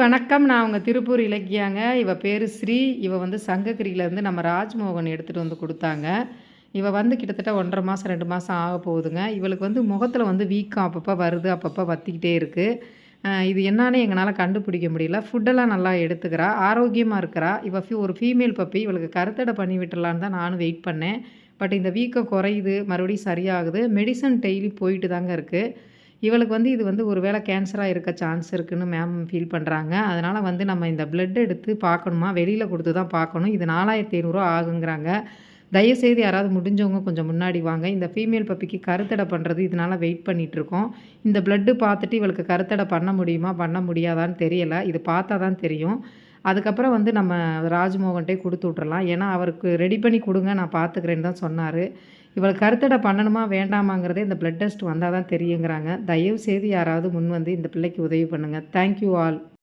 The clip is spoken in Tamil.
வணக்கம். நான் அவங்க திருப்பூர் இலக்கியாங்க. இவ பேர் ஸ்ரீ. இவ வந்து சங்ககிரியிலேருந்து நம்ம ராஜ்மோகன் எடுத்துகிட்டு வந்து கொடுத்தாங்க. இவ வந்து கிட்டத்தட்ட ஒன்றரை மாதம் ரெண்டு மாதம் ஆக போகுதுங்க. இவளுக்கு வந்து முகத்தில் வந்து வீக்கம் அப்பப்போ வருது அப்பப்போ வத்திக்கிட்டே இருக்குது இது என்னான்னு எங்களால் கண்டுபிடிக்க முடியல. ஃபுட்டெல்லாம் நல்லா எடுத்துக்கிறா. ஆரோக்கியமாக இருக்கிறா. இவ ஃபீ ஒரு ஃபீமேல் பப்பி இவளுக்கு கருத்தடை பண்ணி விட்டுறலான்னு தான் நானும் வெயிட் பண்ணேன். பட் இந்த வீக்கம் குறையுது மறுபடியும் சரியாகுது. மெடிசன் டெய்லி போயிட்டு தாங்க இருக்குது இவளுக்கு வந்து இது வந்து ஒரு வேளை கேன்சராக இருக்க சான்ஸ் இருக்குதுன்னு மேம் ஃபீல் பண்ணுறாங்க அதனால் வந்து நம்ம இந்த பிளட் எடுத்து பார்க்கணுமா? வெளியில் கொடுத்து தான் பார்க்கணும். இது நாலாயிரத்தி ஐநூறுரூவா ஆகுங்கிறாங்க. தயவுசெய்து யாராவது முடிஞ்சவங்க கொஞ்சம் முன்னாடி வாங்க. இந்த ஃபீமேல் பப்பிக்கு கருத்தடை பண்ணுறது இதனால் வெயிட் பண்ணிகிட்ருக்கோம் இந்த பிளட்டு பார்த்துட்டு இவளுக்கு கருத்தடை பண்ண முடியுமா? பண்ண முடியாதான்னு தெரியலை. இது பார்த்தா தான் தெரியும். அதுக்கப்புறம் வந்து நம்ம ராஜ்மோகன்ட்டே கொடுத்து விட்றலாம் ஏன்னா அவருக்கு ரெடி பண்ணி கொடுங்க நான் பார்த்துக்கிறேன்னு தான் சொன்னார். இவளுக்கு கருத்தடை பண்ணணுமா வேண்டாமாங்கிறதே இந்த பிளட் டெஸ்ட் வந்தால் தான் தெரியுங்கிறாங்க. தயவு செய்து யாராவது முன் வந்து இந்த பிள்ளைக்கு உதவி பண்ணுங்கள் தேங்க்யூ ஆல்